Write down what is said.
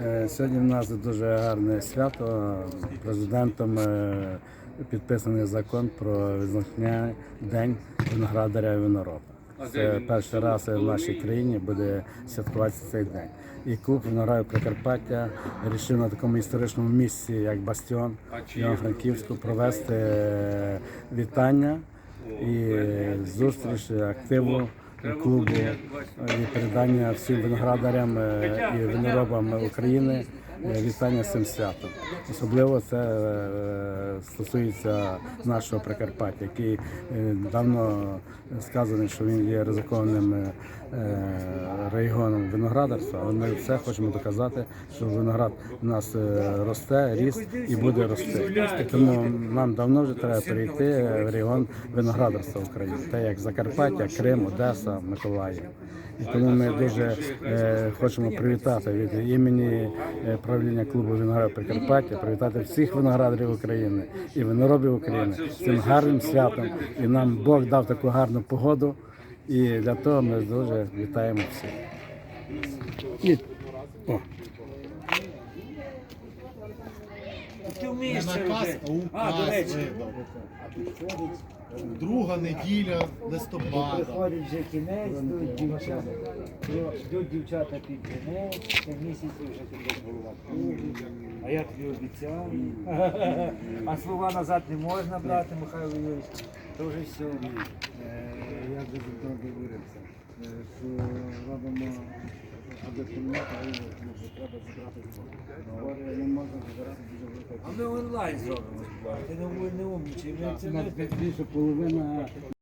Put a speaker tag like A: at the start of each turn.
A: Е, Сьогодні в нас дуже гарне свято. Президентом е, підписаний закон про визначення День виноградаря і винороба. Це перший раз в нашій країні буде святкуватися цей день. І клуб виноградів Прикарпаття вирішив на такому історичному місці, як Бастіон Івано-Франківську, провести е, вітання і зустріч активу клубу і передання всім виноградарям е, і виноробам України. е, вітання з цим святом. Особливо це е, стосується нашого Прикарпаття, який е, давно сказаний, що він є ризикованим е, регіоном виноградарства. Але ми все хочемо доказати, що виноград у нас е, росте, ріс і буде рости. Тому нам давно вже треба перейти в регіон виноградарства України, так як Закарпаття, Крим, Одеса, Миколаїв. І тому ми дуже е, хочемо привітати від імені е, правління клубу виноград Прикарпаття, привітати всіх виноградарів України і виноробів України з цим гарним святом. І нам Бог дав таку гарну погоду. І для того ми дуже вітаємо всіх. І, о,
B: Ти вмієш це
C: наказ,
B: робити.
C: а
B: А, до речі.
C: видав. Друга неділя листопада.
B: Приходить вже кінець, тут дівчата. Йдуть дівчата під кінець, це місяці вже тобі голова кругить. А я тобі обіцяв. А слова назад не можна брати, Михайло Юрійович. То вже все.
D: Я дуже добре вирився, що робимо аби кімната, але треба збори. Не велика
B: А ми онлайн зробимо. Ти не, не умнічай. Ми це
D: У більше половина